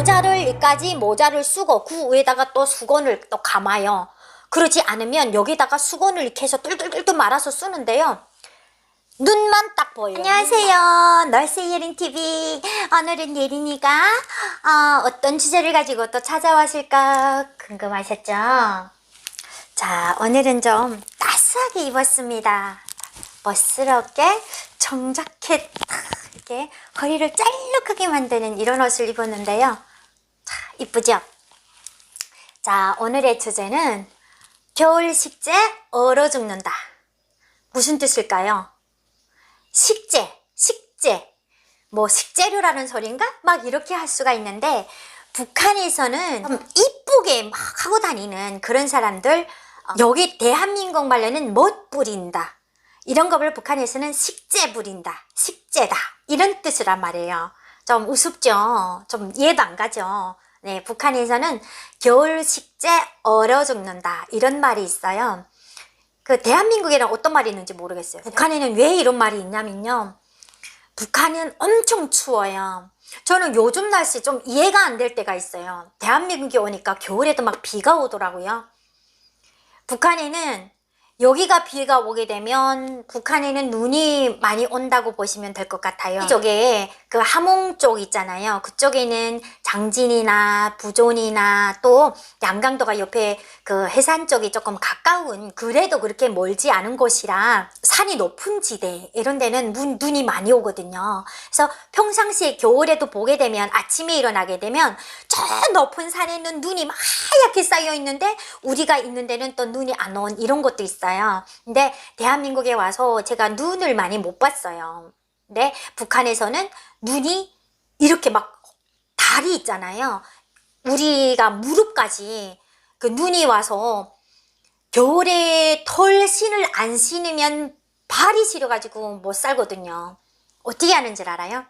모자를 여기까지 모자를 쓰고 그 위에다가 또 수건을 또 감아요. 그러지 않으면 여기다가 수건을 이렇게 해서 뚫뚫뚫뚫 말아서 쓰는데요. 눈만 딱 보여요. 안녕하세요. 널스 예린 TV. 오늘은 예린이가 어, 어떤 주제를 가지고 또 찾아왔을까 궁금하셨죠? 자, 오늘은 좀 따스하게 입었습니다. 멋스럽게 정자켓 탁 이렇게 허리를 짤룩하게 만드는 이런 옷을 입었는데요. 자, 이쁘죠? 자, 오늘의 주제는 겨울 식재 얼어 죽는다. 무슨 뜻일까요? 식재, 식재. 뭐 식재료라는 소린가? 막 이렇게 할 수가 있는데 북한에서는 좀 이쁘게 막 하고 다니는 그런 사람들 어, 여기 대한민국 말로는 못 부린다. 이런 거를 북한에서는 식재 부린다. 식재다. 이런 뜻이란 말이에요. 좀 우습죠? 좀 이해도 안 가죠? 네, 북한에서는 겨울 식재 얼어 죽는다. 이런 말이 있어요. 그 대한민국에는 어떤 말이 있는지 모르겠어요. 북한에는 왜 이런 말이 있냐면요. 북한은 엄청 추워요. 저는 요즘 날씨 좀 이해가 안 될 때가 있어요. 대한민국에 오니까 겨울에도 막 비가 오더라고요. 북한에는 여기가 비가 오게 되면 북한에는 눈이 많이 온다고 보시면 될 것 같아요. 이쪽에 그 함흥 쪽 있잖아요. 그쪽에는 장진이나 부존이나 또 양강도가 옆에 그 해산 쪽이 조금 가까운 그래도 그렇게 멀지 않은 곳이라 산이 높은 지대 이런 데는 눈, 눈이 많이 오거든요. 그래서 평상시에 겨울에도 보게 되면 아침에 일어나게 되면 저 높은 산에는 눈이 막 하얗게 쌓여 있는데 우리가 있는 데는 또 눈이 안 온 이런 것도 있어요. 근데 대한민국에 와서 제가 눈을 많이 못 봤어요. 근데 북한에서는 눈이 이렇게 막 달이 있잖아요. 우리가 무릎까지 그 눈이 와서 겨울에 털 신을 안 신으면 발이 시려가지고 못 살거든요. 어떻게 하는지 알아요?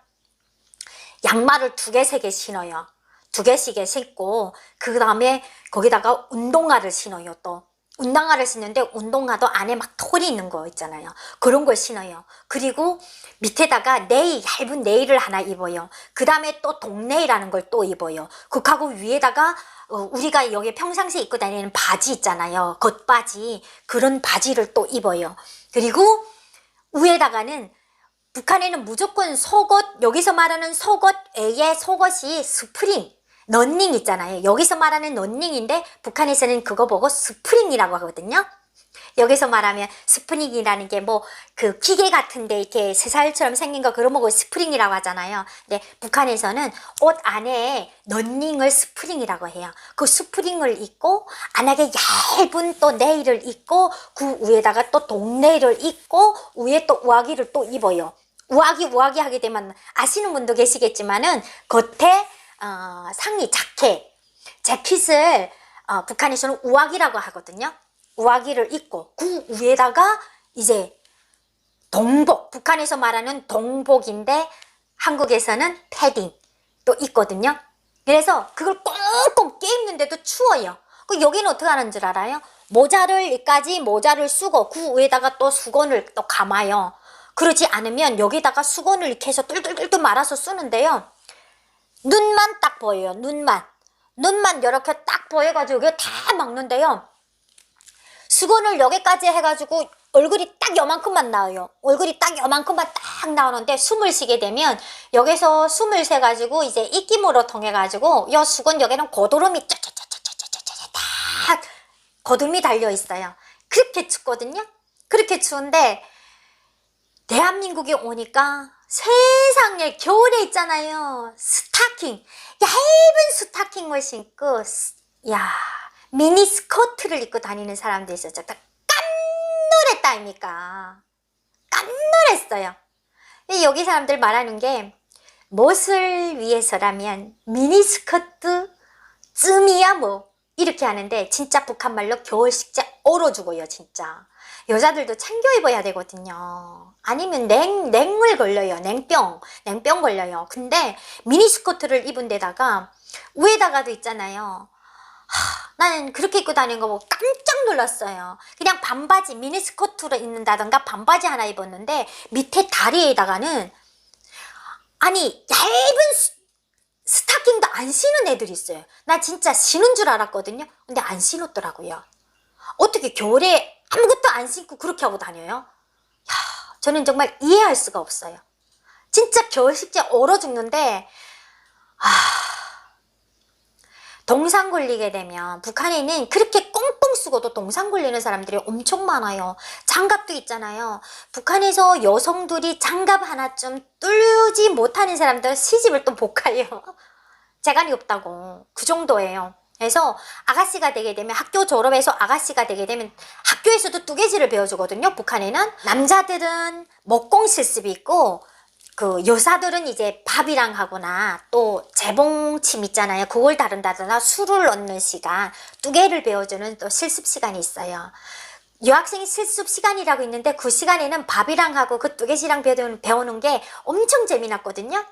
양말을 두 개, 세 개 신어요. 두 개씩에 신고 그 다음에 거기다가 운동화를 신어요 또 운동화를 신는데 운동화도 안에 막 털이 있는 거 있잖아요. 그런 걸 신어요. 그리고 밑에다가 네일 얇은 네일을 하나 입어요. 그 다음에 또 동네일하는 걸 또 입어요. 그하고 위에다가 어, 우리가 여기 평상시에 입고 다니는 바지 있잖아요. 겉바지. 그런 바지를 또 입어요. 그리고 위에다가는 북한에는 무조건 속옷 여기서 말하는 속옷 A의 속옷이 스프링 런닝 있잖아요. 여기서 말하는 런닝인데 북한에서는 그거 보고 스프링이라고 하거든요. 여기서 말하면 스프링이라는 게 뭐 그 기계 같은데 이렇게 새살처럼 생긴 거 그런 거고 스프링이라고 하잖아요. 근데 북한에서는 옷 안에 런닝을 스프링이라고 해요. 그 스프링을 입고 안하게 얇은 또 네일을 입고 그 위에다가 또 동네일을 입고 위에 또 우아기를 또 입어요. 우아기 우아기 하게 되면 아시는 분도 계시겠지만은 겉에 어, 상의 자켓, 재킷을 어, 북한에서는 우아기라고 하거든요. 우아기를 입고 그 위에다가 이제 동복, 북한에서 말하는 동복인데 한국에서는 패딩 또 있거든요. 그래서 그걸 꽁꽁 깨입는데도 추워요. 그 여기는 어떻게 하는 줄 알아요? 모자를 여기까지 모자를 쓰고 그 위에다가 또 수건을 또 감아요. 그러지 않으면 여기다가 수건을 이렇게 해서 뚫뚫뚫뚫 말아서 쓰는데요. 눈만 딱 보여요. 눈만. 눈만 이렇게 딱 보여가지고 이거 다 막는데요. 수건을 여기까지 해가지고 얼굴이 딱 요만큼만 나와요. 얼굴이 딱 요만큼만 딱 나오는데 숨을 쉬게 되면 여기서 숨을 쉬가지고 이제 입김으로 통해가지고 이 수건 여기는 고드름이 쫙쫙쫙쫙쫙쫙쫙 다 고드름이 달려 있어요. 그렇게 춥거든요. 그렇게 추운데 대한민국에 오니까 세상에 겨울에 있잖아요. 스타킹. 얇은 스타킹을 신고, 야 미니 스커트를 입고 다니는 사람도 있었죠. 깜놀했다, 아닙니까? 깜놀했어요. 여기 사람들 말하는 게, 멋을 위해서라면 미니 스커트 쯤이야 뭐. 이렇게 하는데, 진짜 북한말로 겨울 식재 얼어 죽어요, 진짜. 여자들도 챙겨 입어야 되거든요. 아니면 냉, 냉물 걸려요. 냉병. 냉병 걸려요. 근데 미니스커트를 입은 데다가 위에다가도 있잖아요. 하, 나는 그렇게 입고 다니는 거 보고 깜짝 놀랐어요. 그냥 반바지, 미니스커트를 입는다던가 반바지 하나 입었는데 밑에 다리에다가는 아니 얇은 수, 스타킹도 안 신은 애들이 있어요. 나 진짜 신은 줄 알았거든요. 근데 안 신었더라고요. 어떻게 겨울에 아무것도 안 신고 그렇게 하고 다녀요? 야, 저는 정말 이해할 수가 없어요. 진짜 겨울 식재 얼어 죽는데, 아, 동상 걸리게 되면 북한에는 그렇게 꽁꽁 쓰고도 동상 걸리는 사람들이 엄청 많아요. 장갑도 있잖아요. 북한에서 여성들이 장갑 하나쯤 뚫지 못하는 사람들 시집을 또 못 가요. 재간이 없다고. 그 정도예요. 그래서 아가씨가 되게 되면 학교 졸업해서 아가씨가 되게 되면 학교에서도 두개질을 배워주거든요. 북한에는 남자들은 먹공 실습이 있고 그 여사들은 이제 밥이랑 하거나 또 재봉침 있잖아요. 그걸 다룬다거나 술을 얻는 시간 두 개를 배워주는 또 실습 시간이 있어요. 유학생 실습 시간이라고 있는데 그 시간에는 밥이랑 하고 그 배우는, 배우는 게 엄청 재미났거든요.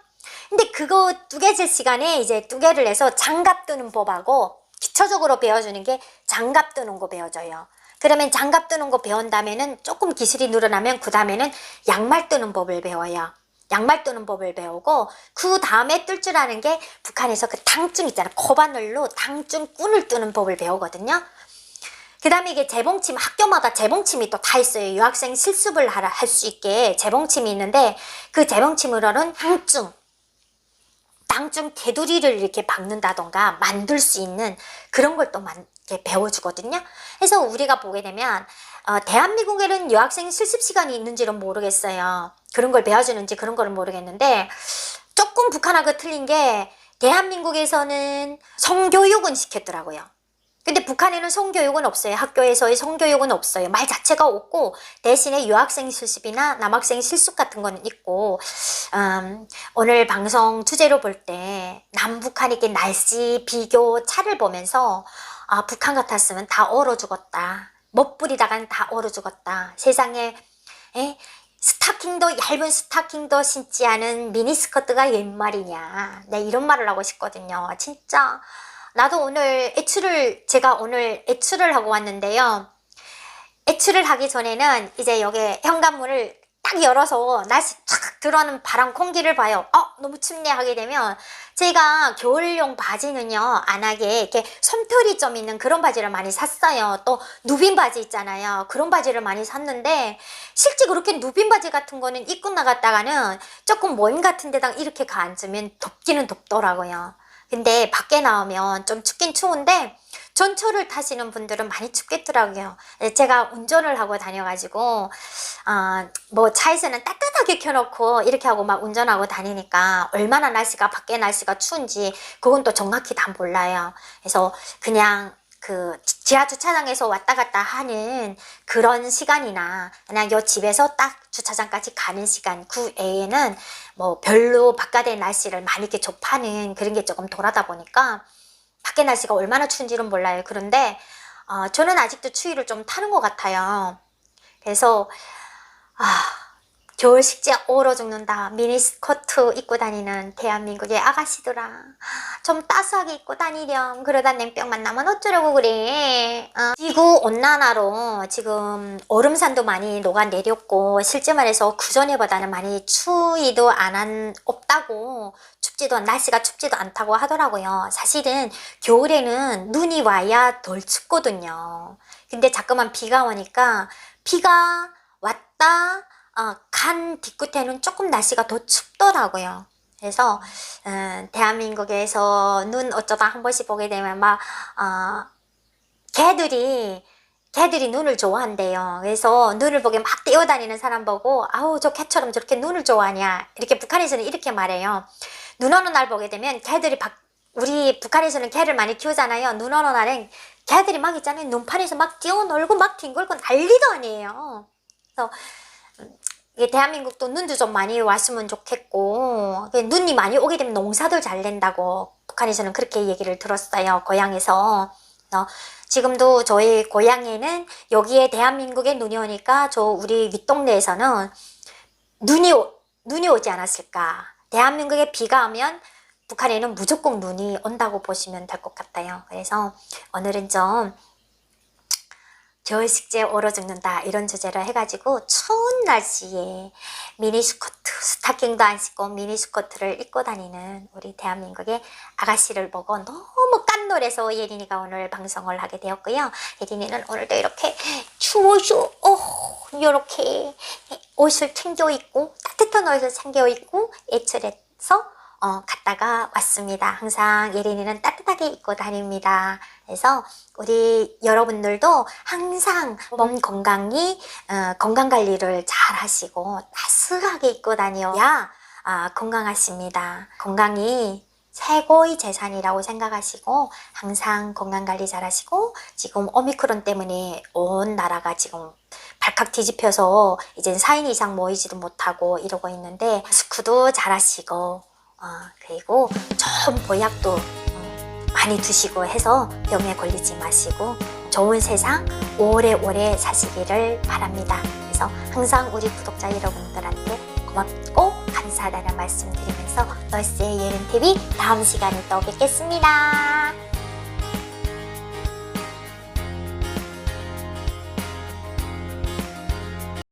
근데 그거 두개질 시간에 이제 두 개를 해서 장갑 뜨는 법하고 기초적으로 배워주는 게 장갑 뜨는 거 배워줘요. 그러면 장갑 뜨는 거 배운 다음에는 조금 기술이 늘어나면 그 다음에는 양말 뜨는 법을 배워요. 양말 뜨는 법을 배우고 그 다음에 뜰 줄 아는 게 북한에서 그 당중 있잖아요. 코바늘로 당중 끈을 뜨는 법을 배우거든요. 그 다음에 이게 재봉침 학교마다 재봉침이 또 다 있어요. 유학생 실습을 할 수 있게 재봉침이 있는데 그 재봉침으로는 당중 당중 테두리를 이렇게 박는다던가 만들 수 있는 그런 걸 또 배워주거든요. 그래서 우리가 보게 되면 어, 대한민국에는 유학생 실습 시간이 있는지는 모르겠어요. 그런 걸 배워주는지 그런 거는 모르겠는데 조금 북한하고 틀린 게 대한민국에서는 성교육은 시켰더라고요. 근데 북한에는 성교육은 없어요. 학교에서의 성교육은 없어요. 말 자체가 없고 대신에 유학생 실습이나 남학생 실습 같은 거는 있고 음, 오늘 방송 주제로 볼 때 남북한에게 날씨 비교 차를 보면서 아 북한 같았으면 다 얼어 죽었다. 멋부리다간 다 얼어 죽었다. 세상에 에? 스타킹도 얇은 스타킹도 신지 않은 미니스커트가 웬 말이냐. 네, 이런 말을 하고 싶거든요. 진짜 나도 오늘 애출을 제가 오늘 애출을 하고 왔는데요. 애출을 하기 전에는 이제 여기 현관문을 딱 열어서 날씨 탁 들어오는 바람 공기를 봐요. 어 너무 춥네 하게 되면 제가 겨울용 바지는요 안 하게 이렇게 솜털이 좀 있는 그런 바지를 많이 샀어요. 또 누빈 바지 있잖아요. 그런 바지를 많이 샀는데 실제 그렇게 누빈 바지 같은 거는 입고 나갔다가는 조금 모임 같은 데다 이렇게 가 앉으면 덥기는 덥더라고요. 근데 밖에 나오면 좀 춥긴 추운데 전철을 타시는 분들은 많이 춥겠더라고요. 제가 운전을 하고 다녀가지고 어, 뭐 차에서는 따뜻하게 켜놓고 이렇게 하고 막 운전하고 다니니까 얼마나 날씨가 밖에 날씨가 추운지 그건 또 정확히 다 몰라요. 그래서 그냥 그 지하 주차장에서 왔다 갔다 하는 그런 시간이나 그냥 요 집에서 딱 주차장까지 가는 시간 그 외에는 뭐 별로 바깥의 날씨를 많이 이렇게 접하는 그런 게 조금 덜하다 보니까 밖에 날씨가 얼마나 추운지는 몰라요. 그런데 어, 저는 아직도 추위를 좀 타는 것 같아요. 그래서 아, 겨울 식재 얼어 죽는다. 미니스커트 입고 다니는 대한민국의 아가씨들아. 좀 따스하게 입고 다니렴. 그러다 냉병 만 나면 어쩌려고 그래. 어. 지구 온난화로 지금 얼음산도 많이 녹아내렸고 실제 말해서 그전에보다는 많이 추위도 안 한 없다고 춥지도 날씨가 춥지도 않다고 하더라고요. 사실은 겨울에는 눈이 와야 덜 춥거든요. 근데 자꾸만 비가 오니까 비가 왔다 어, 간 뒤끝에는 조금 날씨가 더 춥더라고요. 그래서 음, 대한민국에서 눈 어쩌다 한 번씩 보게 되면 막 어, 개들이 개들이 눈을 좋아한대요. 그래서 눈을 보게 막 뛰어다니는 사람 보고 아우 저 개처럼 저렇게 눈을 좋아하냐 이렇게 북한에서는 이렇게 말해요. 눈 오는 날 보게 되면 개들이 박, 우리 북한에서는 개를 많이 키우잖아요. 눈 오는 날엔 개들이 막 있잖아요. 눈판에서 막 뛰어놀고 막 뒹굴고 난리도 아니에요. 그래서 이게 대한민국도 눈도 좀 많이 왔으면 좋겠고 눈이 많이 오게 되면 농사도 잘 된다고 북한에서는 그렇게 얘기를 들었어요 고향에서. 지금도 저희 고향에는 여기에 대한민국에 눈이 오니까 저 우리 윗동네에서는 눈이 오, 눈이 오지 않았을까. 대한민국에 비가 오면 북한에는 무조건 눈이 온다고 보시면 될 것 같아요. 그래서 오늘은 좀 겨울 식재 얼어 죽는다 이런 주제로 해가지고 추운 날씨에 미니스커트 스타킹도 안 신고 미니스커트를 입고 다니는 우리 대한민국의 아가씨를 보고 너무 깜놀해서 예린이가 오늘 방송을 하게 되었고요. 예린이는 오늘도 이렇게 추워서 어, 이렇게 옷을 챙겨 입고 따뜻한 옷을 챙겨 입고 애출해서 어, 갔다가 왔습니다. 항상 예린이는 따뜻하게 입고 다닙니다. 그래서 우리 여러분들도 항상 몸 건강히 어, 건강 관리를 잘 하시고 따스하게 입고 다녀야 아, 건강하십니다. 건강이 최고의 재산이라고 생각하시고 항상 건강 관리 잘 하시고 지금 오미크론 때문에 온 나라가 지금 발칵 뒤집혀서 이제 4인 이상 모이지도 못하고 이러고 있는데 마스크도 잘 하시고 어, 그리고 좀 보약도 어, 많이 드시고 해서 병에 걸리지 마시고 좋은 세상 오래오래 사시기를 바랍니다. 그래서 항상 우리 구독자 여러분들한테 고맙고 감사하다는 말씀 드리면서 너스의 예능 TV 다음 시간에 또 뵙겠습니다.